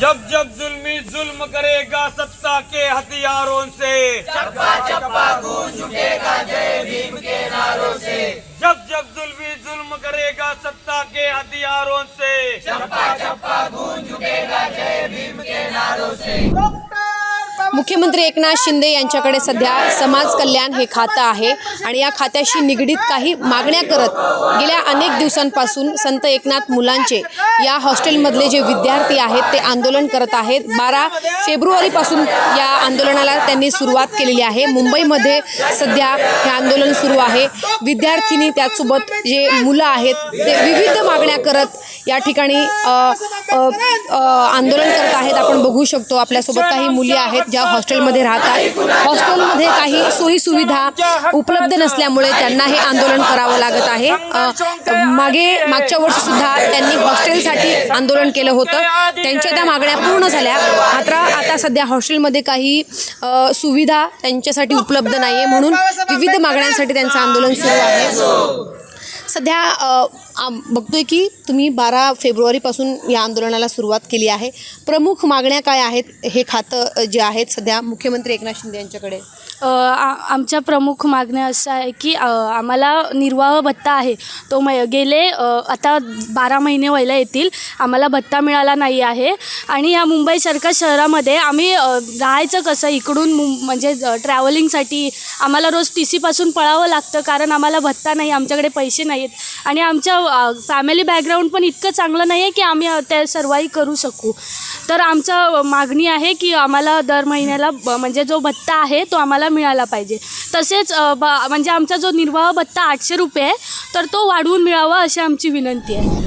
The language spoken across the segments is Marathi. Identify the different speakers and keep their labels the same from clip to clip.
Speaker 1: जब जब जुल्मी जुल्म करेगा सत्ता के हथियारों से। चप्पा चप्पा गूंज उठेगा जय भीम के नारों से। जब जब जुल्मी जुल्म करेगा सत्ता के हथियारों से।
Speaker 2: मुख्यमंत्री एकनाथ शिंदे यांच्याकडे सध्या समाज कल्याण हे खातं आहे आणि या खात्याशी निगडीत काही मागण्या करत गेल्या अनेक दिवसांपासून संत एकनाथ मुलांचे या हॉस्टेलमधले जे विद्यार्थी आहेत ते आंदोलन करत आहेत. बारा फेब्रुवारीपासून या आंदोलनाला त्यांनी सुरुवात केलेली आहे. मुंबईमध्ये सध्या हे आंदोलन सुरू आहे. विद्यार्थिनी त्यासोबत जे मुलं आहेत ते विविध मागण्या करत या ठिकाणी आंदोलन करत आहेत. आपण बघू शकतो आपल्यासोबत काही मुली आहेत ज्या हॉस्टेलमध्ये राहतात हॉस्टेलमध्ये काही सोयी सुविधा उपलब्ध नसल्यामुळे त्यांना हे आंदोलन करावं लागत आहे. मागे मागच्या वर्षी सुद्धा त्यांनी हॉस्टेलसाठी आंदोलन केलं होतं. त्यांच्या त्या मागण्या पूर्ण झाल्या. मात्र आता सध्या हॉस्टेलमध्ये काही सुविधा त्यांच्यासाठी उपलब्ध नाही आहे म्हणून विविध मागण्यांसाठी त्यांचं आंदोलन सुरू आहे. सध्या आम- बघतोय की तुम्ही बारा फेब्रुवारीपासून या आंदोलनाला सुरुवात केली आहे. प्रमुख मागण्या काय आहेत? हे खातं जे आहेत सध्या मुख्यमंत्री एकनाथ शिंदे यांच्याकडे.
Speaker 3: आ- आमच्या प्रमुख मागण्या अशा आहे की आम्हाला निर्वाह भत्ता आहे. तो मै गेले आता बारा महिने व्हायला येतील. आम्हाला भत्ता मिळाला नाही आहे. आणि या मुंबईसारख्या शहरामध्ये आम्ही राहायचं कसं? इकडून मुं म्हणजे ट्रॅव्हलिंगसाठी आम्हाला रोज टी सीपासून पळावं लागतं कारण आम्हाला भत्ता नाही. आमच्याकडे पैसे नाही आहेत आणि आमच्या फॅमिली बॅकग्राऊंड पण इतकं चांगलं नाही आहे की आम्ही त्या सर्वाई करू शकू. तर आमचं मागणी आहे की आम्हाला दर महिन्याला म्हणजे जो भत्ता आहे तो आम्हाला मिळाला पाहिजे. तसेच ब म्हणजे आमचा जो निर्वाह भत्ता आठशे रुपये आहे तर तो वाढवून मिळावा अशी आमची विनंती आहे.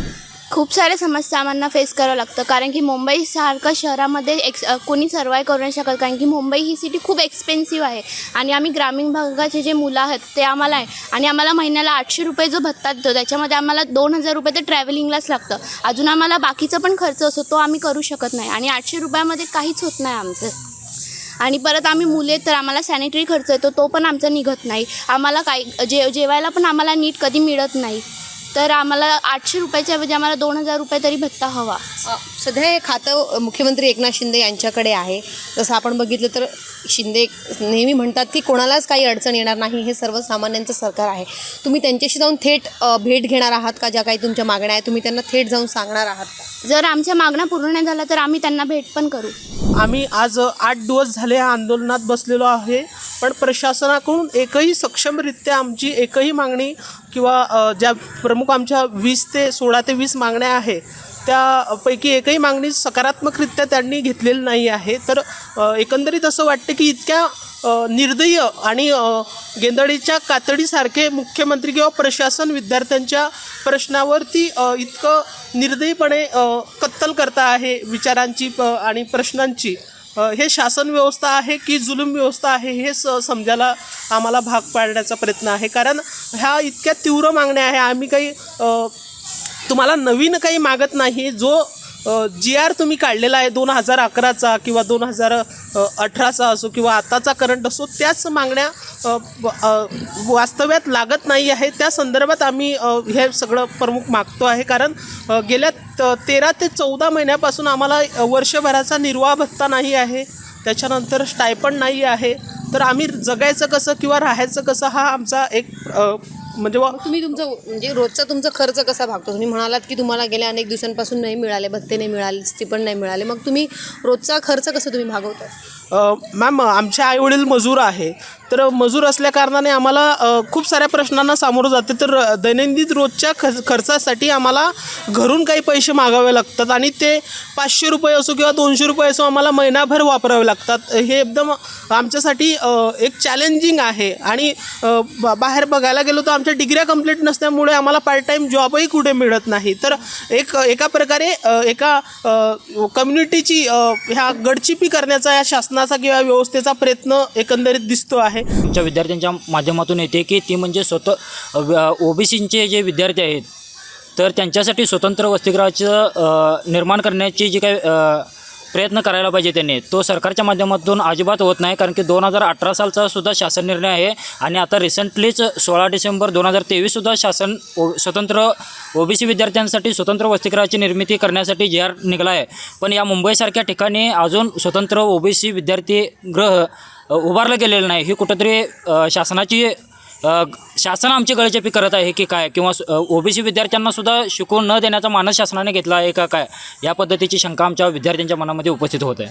Speaker 4: खूप साऱ्या समस्या आम्हाला फेस करावं लागतं. कारण की मुंबईसारखं शहरामध्ये एक्स कोणी सर्वाय करू नाही शकत. कारण की मुंबई ही सिटी खूप एक्सपेन्सिव्ह आहे. आणि आम्ही ग्रामीण भागाचे जे मुलं आहेत ते आम्हाला आहे. आणि आम्हाला महिन्याला आठशे रुपये जो भत्ता देतो त्याच्यामध्ये आम्हाला दोन हजार रुपये तर ट्रॅव्हलिंगलाच लागतं. अजून आम्हाला बाकीचा पण खर्च असतो तो आम्ही करू शकत नाही. आणि आठशे रुपयामध्ये काहीच होत नाही आमचं. आणि परत आम्ही मुले तर आम्हाला सॅनिटरी खर्च येतो तो पण आमचा निघत नाही. आम्हाला काही जे जेवायला पण आम्हाला नीट कधी मिळत नाही. तर आम्हाला आठशे रुपयाच्या ऐवजी आम्हाला दोन हजार रुपये तरी भत्ता हवा.
Speaker 2: सध्या हे खातं मुख्यमंत्री एकनाथ शिंदे यांच्याकडे आहे. जसं आपण बघितलं तर शिंदे नेहमी म्हणतात की कोणालाच काही अडचण येणार नाही हे सर्वसामान्यांचं सरकार आहे. तुम्ही त्यांच्याशी जाऊन थेट भेट घेणार आहात का? ज्या काही तुमच्या मागण्या आहेत तुम्ही त्यांना थेट जाऊन सांगणार आहात का?
Speaker 4: जर आमच्या मागण्या पूर्ण नाही झाल्या तर आम्ही त्यांना भेट पण करू.
Speaker 5: आम्ही आज आठ दिवस झाले या आंदोलनात बसलेलो आहे पण प्रशासनाकडून एकही सक्षमरित्या आमची एकही मागणी किंवा ज्या प्रमुख आमच्या वीस ते सोळा ते वीस मागण्या आहे त्यापैकी एकही मागणी सकारात्मकरित्या त्यांनी घेतलेली नाही आहे. तर एकंदरीत असं वाटतं की इतक्या निर्दयी आणि गेंदळीच्या कातडीसारखे मुख्यमंत्री किंवा प्रशासन विद्यार्थ्यांच्या प्रश्नावरती इतकं निर्दयीपणे कत्तल करता आहे विचारांची प- आणि प्रश्नांची. हे शासन व्यवस्था आहे की जुलूम व्यवस्था आहे हे स समजायला आम्हाला भाग पाडण्याचा प्रयत्न आहे. कारण ह्या इतक्या तीव्र मागण्या आहे आम्ही काही तुम्हाला नवीन काही मागत नाही जो जी आर तुम्ही काढलेला आहे दोन हजार अकराचा किंवा दोन हजार अठराचा असो किंवा आताचा करंट असो त्याच मागण्या वास्तव्यात लागत नाही आहे. त्या संदर्भात आम्ही हे सगळं प्रमुख मागतो आहे. कारण गेल्या तेरा ते चौदा महिन्यापासून आम्हाला वर्षभराचा निर्वाह भत्ता नाही आहे. त्याच्यानंतर स्टायपण नाही आहे. तर आम्ही जगायचं कसं किंवा राहायचं कसं हा आमचा एक म्हणजे व-
Speaker 2: तुम्ही तुमचं म्हणजे रोजचा तुमचा खर्च कसा भागतो? तुम्ही म्हणालात की तुम्हाला गेल्या अनेक दिवसांपासून नाही मिळाले भत्ते नाही मिळाले स्टिपंड नाही मिळाले. मग तुम्ही रोजचा खर्च कसं तुम्ही भागवता?
Speaker 5: अ, मॅम आमचे आईवडील मजूर आहे. तर मजूर असल्या कारणाने आम्हाला खूप साऱ्या प्रश्नांना सामोरं जाते. तर दैनंदिन रोजच्या ख खर्चासाठी आम्हाला घरून काही पैसे मागावे लागतात आणि ते पाचशे रुपये असो किंवा दोनशे रुपये असो आम्हाला महिनाभर वापरावे लागतात. हे एकदम आमच्यासाठी एक चॅलेंजिंग आहे. आणि बाहेर बघायला गेलो तर आमच्या डिग्र्या कंप्लीट नसल्यामुळे आम्हाला पार्ट टाईम जॉबही कुठे मिळत नाही. तर एक एका प्रकारे एका कम्युनिटीची ह्या गडचिपी करण्याचा या शासनाचा किंवा व्यवस्थेचा प्रयत्न एकंदरीत दिसतो आहे.
Speaker 6: आमच्या विद्यार्थ्यांच्या माध्यमातून येते की ती म्हणजे स्वतः ओबीसींचे जे विद्यार्थी आहेत तर त्यांच्यासाठी स्वतंत्र वसतिगृहाचं निर्माण करण्याची जी काही प्रयत्न करायला पाहिजे त्यांनी तो सरकारच्या माध्यमातून अजिबात होत नाही. कारण की दोन हजार अठरा सालचा सुद्धा शासन निर्णय आहे आणि आता रिसेंटलीच सोळा डिसेंबर दोन हजार तेवीससुद्धा शासन ओ स्वतंत्र ओबीसी विद्यार्थ्यांसाठी स्वतंत्र वसतिगृहाची निर्मिती करण्यासाठी जी आर निघाला आहे. पण या मुंबईसारख्या ठिकाणी अजून स्वतंत्र ओबीसी विद्यार्थी गृह उभारलं गेलेलं नाही. ही कुठंतरी शासनाची शासन आमची गळचेपी करत आहे की काय? किंवा ओबीसी विद्यार्थ्यांना सुद्धा शिकवून न देण्याचा मानस शासनाने घेतला आहे का काय? या पद्धतीची शंका आमच्या विद्यार्थ्यांच्या मनामध्ये उपस्थित होत आहे.